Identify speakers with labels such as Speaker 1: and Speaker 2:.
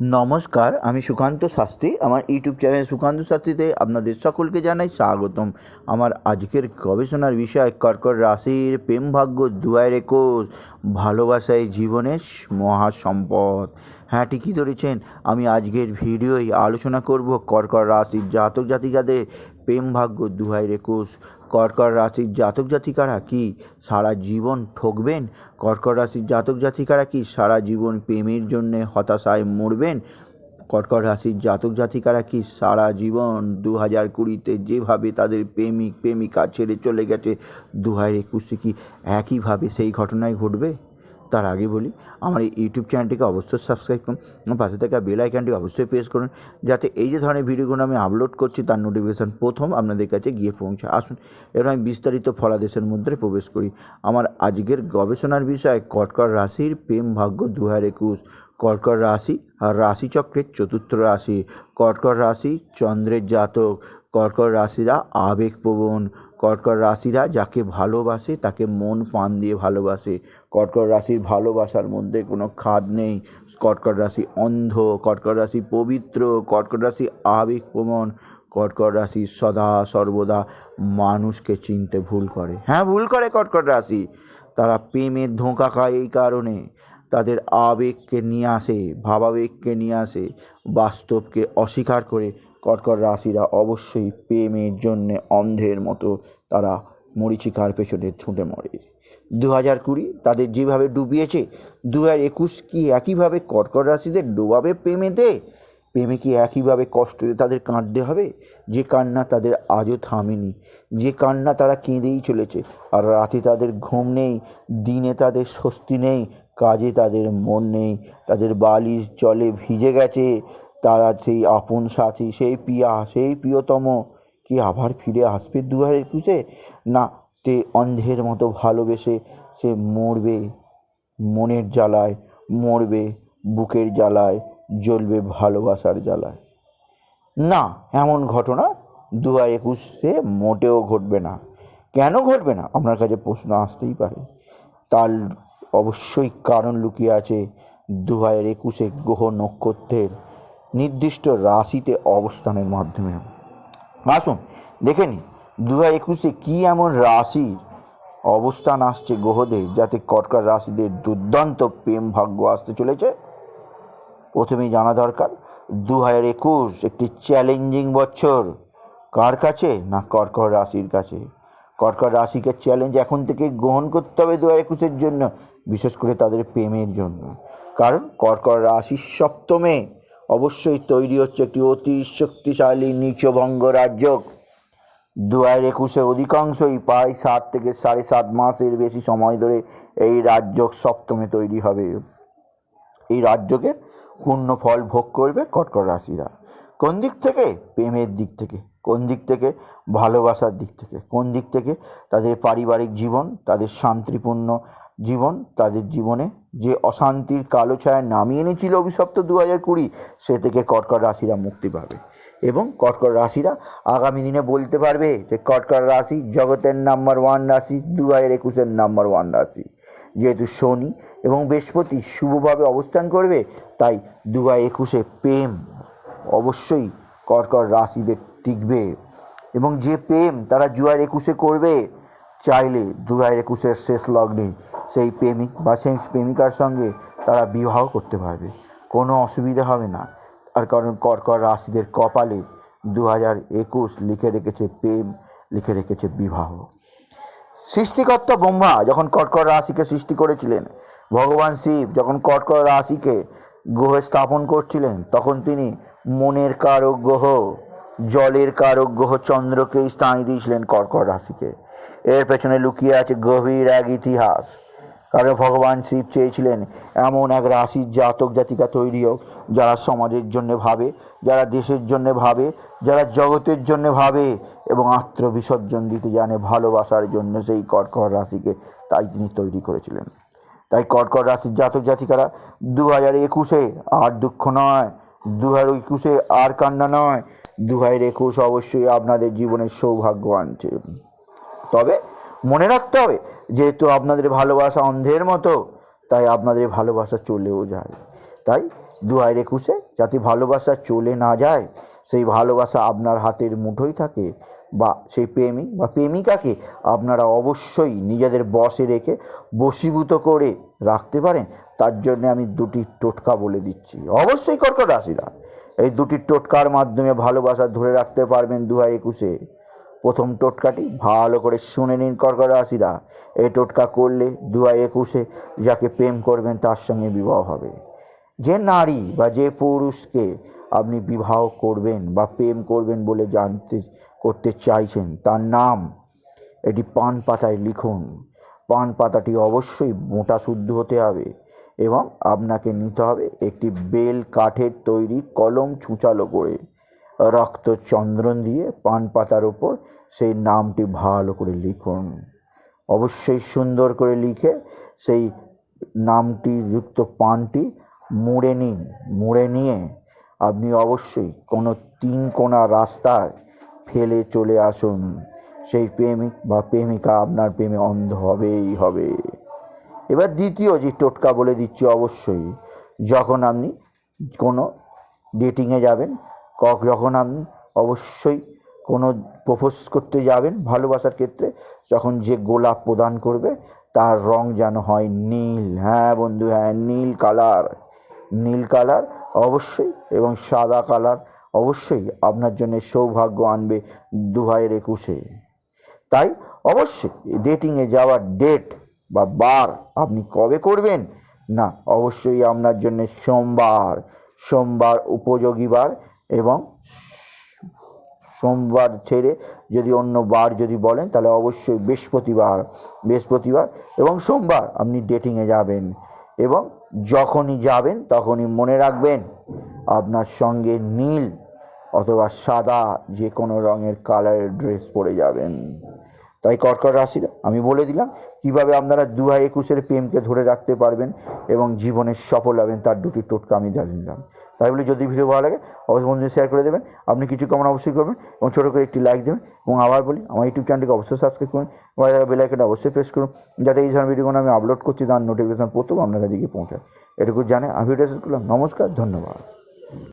Speaker 1: নমস্কার, আমি সুকান্ত শাস্ত্রী। আমার ইউটিউব চ্যানেল সুকান্ত শাস্ত্রীতে আপনাদের সকলকে জানাই স্বাগতম। আমার আজকের গবেষণার বিষয়, কর্কট রাশির প্রেম ভাগ্য দুয়ার একুশ, ভালোবাসায় জীবনের মহাসম্পদ। হ্যাঁ ঠিকই ধরেছেন। আমি আজকের ভিডিওয় আলোচনা করব কর্কট রাশির জাতক জাতিকাদের প্রেম ভাগ্য দু হাজার একুশ কর্কট রাশির জাতক জাতিকারা কি সারা জীবন ঠকবেন? কর্কট রাশির জাতক জাতিকারা কি সারা জীবন প্রেমের জন্যে হতাশায় মরবেন? কর্কট রাশির জাতক জাতিকারা কি সারা জীবন দু হাজার কুড়িতে যেভাবে তাদের প্রেমিক প্রেমিকা ছেড়ে চলে গেছে দু হাজার একুশে কি একইভাবে সেই ঘটনাই ঘটবে? তার আগে বলি, আমার এই ইউটিউব চ্যানেলটিকে অবশ্যই সাবস্ক্রাইব করুন এবং পাশে থাকা বেল আইকনটি অবশ্যই প্রেস করুন যাতে এই যে ধরনের ভিডিওগুলো আমি আপলোড করছি, তার নোটিফিকেশান প্রথম আপনাদের কাছে গিয়ে পৌঁছে আসুন। এবার আমি বিস্তারিত ফলাদেশের মধ্যে প্রবেশ করি। আমার আজকের গবেষণার বিষয়, কর্কট রাশির প্রেম ভাগ্য দু হাজার একুশ। কর্কট রাশি আর রাশিচক্রের চতুর্থ রাশি। কর্কট রাশি চন্দ্রের জাতক। কর্কট রাশিরা আবেগপ্রবণ। কর্কট রাশিরা যাকে ভালোবাসে, তাকে মন প্রাণ দিয়ে ভালোবাসে। কর্কট রাশির ভালোবাসার মধ্যে কোনো খাদ নেই। কর্কট রাশি অন্ধ কর্কট রাশি পবিত্র কর্কট রাশি আবেগপ্রবণ। কর্কট রাশি সদা সর্বদা মানুষকে চিনতে ভুল করে। হ্যাঁ ভুল করে কর্কট রাশি। তারা প্রেমের ধোঁকা খায় এই কারণে। তাদের আবেগকে নিয়ে আসে, ভাবাবেগকে নিয়ে আসে, বাস্তবকে অস্বীকার করে কর্কট রাশিরা অবশ্যই প্রেমের জন্যে অন্ধের মতো তারা মরিচিকার পেছনে ছুটে মরে। দু হাজার কুড়ি তাদের যেভাবে ডুবিয়েছে দু হাজার একুশ কি একইভাবে কর্কট রাশিদের ডোবাবে প্রেমেতে? প্রেমে কি একইভাবে কষ্ট তাদের কাঁদতে হবে? যে কান্না তাদের আজও থামেনি, যে কান্না তারা কেঁদেই চলেছে। আর রাতে তাদের ঘুম নেই, দিনে তাদের স্বস্তি নেই, কাজে তাদের মন নেই, তাদের বালিশ জলে ভিজে গেছে তারা সেই আপন সাথী, সেই পিয়া, সেই প্রিয়তম কি আবার ফিরে আসবে দু হাজার একুশে না, তে অন্ধের মতো ভালোবেসে সে মরবে মনের জ্বালায়, মরবে বুকের জ্বালায়, জ্বলবে ভালোবাসার জ্বালায়। না, এমন ঘটনা দু হাজার একুশে মোটেও ঘটবে না। কেন ঘটবে না? আপনার কাছে প্রশ্ন আসতেই পারে। তার অবশ্যই কারণ লুকিয়ে আছে দু হাজার একুশে গ্রহ নক্ষত্রের। নির্দিষ্ট রাশিতে অবস্থানের মাধ্যমে আসুন, দেখে নিন দু হাজার একুশে কী এমন রাশির অবস্থান আসছে গ্রহদের যাতে কর্কট রাশিদের দুর্দান্ত প্রেম ভাগ্য আসতে চলেছে? প্রথমেই জানা দরকার দু হাজার একুশ একটি চ্যালেঞ্জিং বছর। কার কাছে? না কর্কট রাশির কাছে? কর্কট রাশিকে চ্যালেঞ্জ এখন থেকে গ্রহণ করতে হবে দু হাজার একুশের জন্য, বিশেষ করে তাদের প্রেমের জন্য। কারণ কর্কট রাশির সপ্তমে। অবশ্যই তৈরি হচ্ছে একটি অতি শক্তিশালী নিচভঙ্গ রাজ্য। দু হাজার একুশে অধিকাংশই প্রায় সাত থেকে সাড়ে সাত মাসের বেশি সময় ধরে এই রাজ্য সপ্তমে তৈরি হবে। এই রাজ্যকে পূর্ণ ফল ভোগ করবে কর্কট রাশিরা। কোন দিক থেকে? প্রেমের দিক থেকে। কোন দিক থেকে? ভালোবাসার দিক থেকে। কোন দিক থেকে? তাদের পারিবারিক জীবন, তাদের শান্তিপূর্ণ জীবন, তাদের জীবনে যে অশান্তির কালো ছায়া নামিয়ে এনেছিল অভিশপ্ত দু হাজার কুড়ি, সে থেকে কর্কট রাশিরা মুক্তি পাবে। এবং কর্কট রাশিরা আগামী দিনে বলতে পারবে যে কর্কট রাশি জগতের নাম্বার ওয়ান রাশি দু হাজার একুশের নাম্বার ওয়ান রাশি। যেহেতু শনি এবং বৃহস্পতি শুভভাবে অবস্থান করবে, তাই দু হাজার একুশে প্রেম অবশ্যই কর্কট রাশিদের টিকবে। এবং যে প্রেম তারা হাজার একুশে করবে চাইলে দু হাজার একুশের শেষ লগ্নে সেই প্রেমিক বা সেই প্রেমিকার সঙ্গে তারা বিবাহ করতে পারবে। কোনো অসুবিধা হবে না। আর কারণ কর্কট রাশিদের কপালে দু হাজার একুশ লিখে রেখেছে প্রেম, লিখে রেখেছে বিবাহ। সৃষ্টিকর্তা ব্রহ্মা যখন কর্কট রাশিকে সৃষ্টি করেছিলেন, ভগবান শিব যখন কর্কট রাশিকে গ্রহে স্থাপন করছিলেন, তখন তিনি মনের কারক গ্রহ জলের কারক গ্রহ চন্দ্রকেই স্থান দিয়েছিলেন কর্কট রাশিকে। এর পেছনে লুকিয়ে আছে গভীর এক ইতিহাস। কারণ ভগবান শিব চেয়েছিলেন এমন এক রাশির জাতক জাতিকা তৈরি হোক, যারা সমাজের জন্য ভাবে, যারা দেশের জন্য ভাবে, যারা জগতের জন্য ভাবে এবং আত্মবিসর্জন দিতে জানে ভালোবাসার জন্য সেই কর্কট রাশিকে তাই তিনি তৈরি করেছিলেন। তাই কর্কট রাশির জাতক জাতিকারা দু হাজার একুশে আর দুঃখ নয় দু হাজার একুশে আর কান্না নয় দু হাজার একুশ অবশ্যই আপনাদের জীবনের সৌভাগ্য আনছে। তবে মনে রাখতে হবে, যেহেতু আপনাদের ভালোবাসা অন্ধের মতো, তাই আপনাদের ভালোবাসা চলেও যায়। তাই দু হাজার একুশে যাতে ভালোবাসা চলে না যায়। সেই ভালোবাসা আপনার হাতের মুঠোই থাকে বা সেই প্রেমিক বা প্রেমিকাকে আপনারা অবশ্যই নিজেদের বসে রেখে বশীভূত করে রাখতে পারেন। তার জন্য আমি দুটি টোটকা বলে দিচ্ছি। অবশ্যই কর্কট রাশিরা এই দুটি টোটকার মাধ্যমে ভালোবাসা ধরে রাখতে পারবেন দু হাজার একুশে। প্রথম টোটকাটি ভালো করে শুনে নিন কর্কট রাশিরা। এই টোটকা করলে দু হাজার একুশে যাকে প্রেম করবেন তার সঙ্গে বিবাহ হবে। যে নারী বা যে পুরুষকে আপনি বিবাহ করবেন বা প্রেম করবেন বলে জানতে, করতে চাইছেন, তার নাম এটি পান পাতায় লিখুন। পান পাতাটি অবশ্যই মোটা শুদ্ধ হতে হবে এবং আপনাকে নিতে হবে একটি বেল কাঠের তৈরি কলম ছুঁচালো করে রক্ত চন্দ্রন দিয়ে পান পাতার ওপর সেই নামটি ভালো করে লিখুন। অবশ্যই সুন্দর করে লিখে সেই নামটি, যুক্ত পানটি মুড়ে নিন, মুড়ে নিয়ে আপনি অবশ্যই কোনো তিন কোনা রাস্তায় ফেলে চলে আসুন। সেই প্রেমিক বা প্রেমিকা আপনার প্রেমে অন্ধ হবেই হবে। এবার দ্বিতীয় যে টোটকা বলে দিচ্ছি অবশ্যই, যখন আপনি কোনো ডেটিংয়ে যাবেন, কক যখন আপনি অবশ্যই কোনো প্রপোজ করতে যাবেন ভালোবাসার ক্ষেত্রে, যখন যে গোলাপ প্রদান করবে, তার রং যেন হয় নীল। হ্যাঁ বন্ধু হ্যাঁ নীল কালার নীল কালার অবশ্যই এবং সাদা কালার অবশ্যই আপনার জন্য সৌভাগ্য আনবে দু হাজার একুশে। তাই অবশ্যই ডেটিংয়ে যাওয়ার ডেট বা বার আপনি কবে করবেন? না, অবশ্যই আপনার জন্য সোমবার সোমবার উপযোগী বার এবং সোমবার ছেড়ে যদি অন্য বার যদি বলেন, তাহলে অবশ্যই বৃহস্পতিবার বৃহস্পতিবার এবং সোমবার আপনি ডেটিংয়ে যাবেন। এবং যখনই যাবেন, তখনই মনে রাখবেন, আপনার সঙ্গে নীল অথবা সাদা যে কোনো রঙের কালারের ড্রেস পরে যাবেন। তাই কর্কট রাশিরা আমি বলে দিলাম, কীভাবে আপনারা দু হাজার একুশের প্রেমকে ধরে রাখতে পারবেন এবং জীবনে সফল হবেন তার দুটি টোটকা আমি জানিয়ে দিলাম। তাই বলে যদি ভিডিও ভালো লাগে, অবশ্যই বন্ধুদের শেয়ার করে দেবেন। আপনি কিছু কমন অবশ্যই করবেন এবং ছোটো করে একটি লাইক দেবেন এবং আবার বলি, আমার ইউটিউব চ্যানেলটিকে অবশ্যই সাবস্ক্রাইব করুন এবং যারা বেলাইকনটা অবশ্যই প্রেস করুন যাতে এই ধরনের ভিডিওগুলো আমি আপলোড করছি, তার নোটিফিকেশান প্রথম আপনার কাছে গিয়ে পৌঁছায়। এটুকু জানে আমি ভিডিও শেষ করলাম। নমস্কার, ধন্যবাদ।